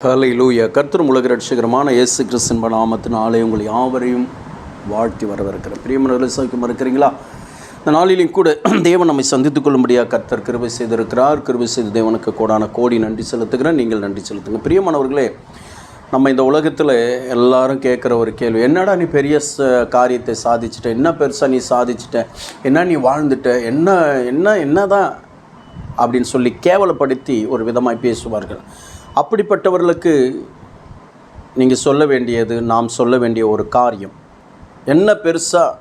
ஹalleluya கர்த்தர் உலக ரட்சகரமான இயேசு கிறிஸ்தன் நாமத்தின் ஆலை உங்கள் யாவரையும் வாழ்த்தி வரவிருக்கிறேன் பிரியமனர்களை சௌக்கியம் இருக்கிறீங்களா இந்த நாளிலும் கூட தேவன் நம்மை சந்தித்துக் கொள்ளும்படியாக கர்த்தர் கிருபை செய்திருக்கிறார். கிருபை செய்து தேவனுக்கு கோடான கோடி நன்றி செலுத்துகிறேன். நீங்கள் நன்றி செலுத்துங்க பிரியமானவர்களே நம்ம இந்த உலகத்தில் எல்லாரும் கேட்குற ஒரு கேள்வி என்னடா நீ பெரிய காரியத்தை சாதிச்சிட்ட? என்ன பெருசாக நீ சாதிச்சிட்ட? என்ன நீ வாழ்ந்துட்ட? என்ன என்ன என்னதான்? அப்படின்னு சொல்லி கேவலப்படுத்தி ஒரு விதமாக பேசுவார்கள். அப்படிப்பட்டவர்களுக்கு நீங்கள் சொல்ல வேண்டியது நாம் சொல்ல வேண்டிய ஒரு காரியம். என்ன பெருசாக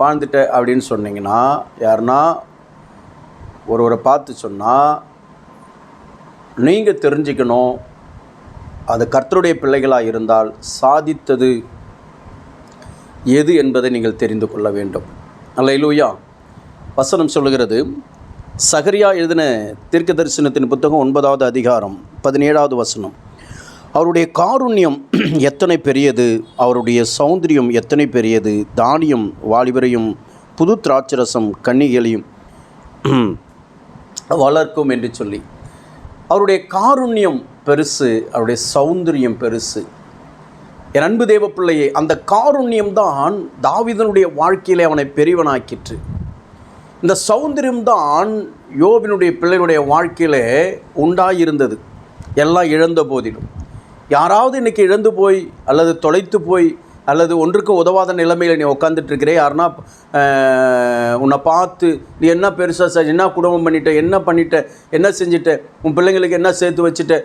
வாழ்ந்துட்ட அப்படின்னு சொன்னீங்கன்னா யாருன்னா ஒருவரை பார்த்து சொன்னால் நீங்கள் தெரிஞ்சுக்கணும். அது கர்த்தருடைய பிள்ளைகளாக இருந்தால் சாதித்தது எது என்பதை நீங்கள் தெரிந்து கொள்ள வேண்டும். அல்லையிலூயா வசனம் சொல்லுகிறது சகரியா எழுதின தீர்க்க தரிசனத்தின் புத்தகம் ஒன்பதாவது அதிகாரம் பதினேழாவது வசனம். அவருடைய காருண்யம் எத்தனை பெரியது? அவருடைய சௌந்தரியம் எத்தனை பெரியது? தானியம் வாலிபரையும் புது திராட்சரசம் கன்னிகளையும் வளர்க்கும் என்று சொல்லி. அவருடைய காருண்யம் பெருசு அவருடைய சௌந்தரியம் பெருசு. என் அன்பு தேவ பிள்ளையே அந்த காருண்யம் தான் தாவிதனுடைய வாழ்க்கையிலே அவனை பெரியவனாக்கிற்று. இந்த சௌந்தரியம் தான் யோபினுடைய பிள்ளைகளுடைய வாழ்க்கையிலே உண்டாயிருந்தது. எல்லாம் இழந்த போதிலும். யாராவது இன்றைக்கி இழந்து போய் அல்லது தொலைத்து போய் அல்லது ஒன்றுக்கு உதவாத நிலைமையில் நீ உட்காந்துட்டு இருக்கிறே யாருன்னா உன்னை பார்த்து நீ என்ன பெருசாக செஞ்ச என்ன குடும்பம் பண்ணிட்ட என்ன பண்ணிட்ட என்ன செஞ்சிட்ட உன் பிள்ளைங்களுக்கு என்ன சேர்த்து வச்சுட்ட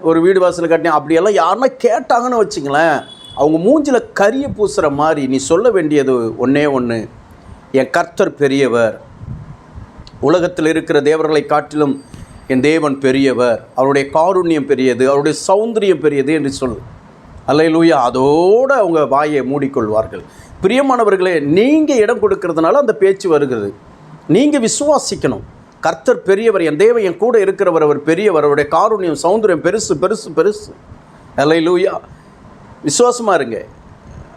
ஒரு வீடு வாசல் கட்டின அப்படியெல்லாம் யாருன்னா கேட்டாங்கன்னு வச்சுங்களேன். அவங்க மூஞ்சில் கரிய பூசுகிற மாதிரி நீ சொல்ல வேண்டியது ஒன்றே ஒன்று என் கர்த்தர் பெரியவர். உலகத்தில் இருக்கிற தேவர்களை காட்டிலும் என் தேவன் பெரியவர் அவருடைய காருண்யம் பெரியது அவருடைய சௌந்தரியம் பெரியது என்று சொல். அல்லையிலூயா அதோடு அவங்க வாயை மூடிக்கொள்வார்கள். பிரியமானவர்களே நீங்கள் இடம் கொடுக்கறதுனால அந்த பேச்சு வருகிறது. நீங்கள் விசுவாசிக்கணும். கர்த்தர் பெரியவர் என் தேவன் என் கூட இருக்கிறவர் அவர் பெரியவர் அவருடைய காருண்யம் சௌந்தரியம் பெருசு பெருசு பெருசு. அல்லையிலூயா விசுவாசமாக இருங்க.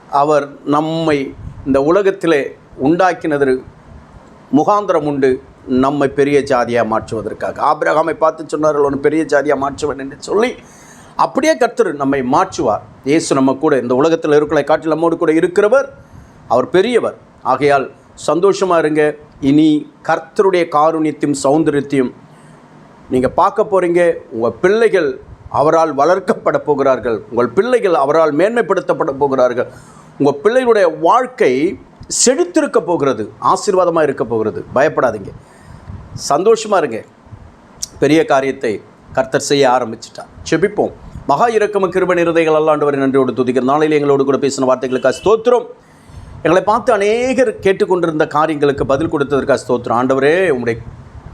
அவர் நம்மை இந்த உலகத்திலே உண்டாக்கினது முகாந்திரம் உண்டு. நம்மை பெரிய ஜாதியாக மாற்றுவதற்காக. ஆபிரகாமை பார்த்து சொன்னார்கள் ஒன்று பெரிய ஜாதியாக மாற்றுவேன் என்று சொல்லி அப்படியே கர்த்தர் நம்மை மாற்றுவார். இயேசு நம்ம கூட இந்த உலகத்தில் இருக்கிற காட்டில் நம்மோடு கூட இருக்கிறவர் அவர் பெரியவர். ஆகையால் சந்தோஷமாக இருங்க. இனி கர்த்தருடைய காருண்யத்தையும் சௌந்தரியத்தையும் நீங்கள் பார்க்க போகிறீங்க உங்கள் பிள்ளைகள் அவரால் வளர்க்கப்பட போகிறார்கள். உங்கள் பிள்ளைகள் அவரால் மேன்மைப்படுத்தப்பட போகிறார்கள். உங்கள் பிள்ளைகளுடைய வாழ்க்கை செழித்திருக்க போகிறது. ஆசீர்வாதமாக இருக்க போகிறது. பயப்படாதீங்க. சந்தோஷமாக இருங்க. பெரிய காரியத்தை கர்த்தர் செய்ய ஆரம்பிச்சிட்டார். செபிப்போம். மகா இறக்கம கிருப நிறுதைகள் அல்லாண்டவரை நன்றியோடு துதிக்கிற நாளையில் எங்களோடு கூட பேசின வார்த்தைகளுக்காக ஸ்தோத்திரம். எங்களை பார்த்து அநேகர் கேட்டுக்கொண்டிருந்த காரியங்களுக்கு பதில் கொடுத்ததற்காக ஸ்தோத்திரம். ஆண்டவரே உங்களுடைய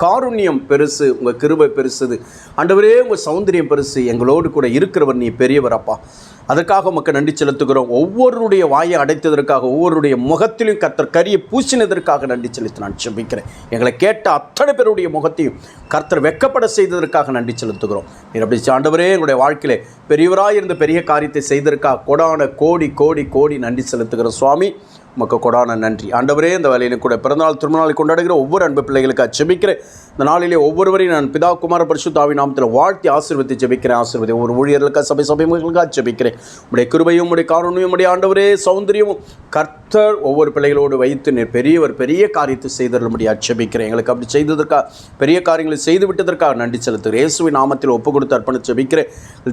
காருண்யம் பெருசு உங்கள் கிருபை பெருசுது. ஆண்டவரே உங்கள் சௌந்தரியம் பெருசு. எங்களோடு கூட இருக்கிறவர் நீ பெரியவர் அப்பா. அதற்காக உமக்கு நன்றி செலுத்துகிறோம். ஒவ்வொருடைய வாயை அடைத்ததற்காக ஒவ்வொருடைய முகத்திலும் கர்த்தர் கரியை பூசினதற்காக நன்றி செலுத்தி நான் செபிக்கிறேன் எங்களை கேட்ட அத்தனை பேருடைய முகத்தையும் கர்த்தர் வெக்கப்பட செய்ததற்காக நன்றி செலுத்துகிறோம். நீர் அப்படி ஆண்டவரே எங்களுடைய வாழ்க்கையிலே பெரியவராக இருந்த பெரிய காரியத்தை செய்ததற்காக கொடான கோடி கோடி கோடி நன்றி செலுத்துகிறோம். சுவாமி உமக்கு கொடான நன்றி. ஆண்டவரே இந்த வேலையிலும் கூட பிறந்தநாள் திருமணி கொண்டாடுகிற ஒவ்வொரு அன்பு பிள்ளைகளுக்கு ஜெபிக்கிறேன் இந்த நாளிலே ஒவ்வொருவரையும் நான் பிதா குமார பரிசுத்தாவி நாமத்தில் வாழ்த்தி ஆசீர்வதி ஜெபிக்கிறேன். ஆசீர்வதி ஒரு ஊழியர்களுக்காக சபை சபைகளுக்காக ஜெபிக்கிறேன். உடைய கிருபையும் உடைய காரணமும் உடைய ஆண்டவரே சௌந்தரியமும் கர்த்தர் ஒவ்வொரு பிள்ளைகளோடு வைத்து நீர் பெரியவர் பெரிய காரியத்தை செய்தருளும்படியாக ஜெபிக்கிறேன் எங்களுக்கு அப்படி செய்ததற்காக பெரிய காரியங்களை செய்து விட்டதற்காக நன்றி செலுத்துகிறேன். இயேசுவின் நாமத்தில் ஒப்பு கொடுத்து அர்ப்பணித்து ஜெபிக்கிறேன்.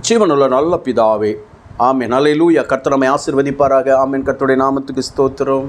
ஜீவனுள்ள நல்ல பிதாவே ஆமீன். அலையிலூயா கர்த்தர் நம்மை ஆசிர்வதிப்பாராக. ஆமீன். கர்த்தருடைய நாமத்துக்கு ஸ்தோத்திரம்.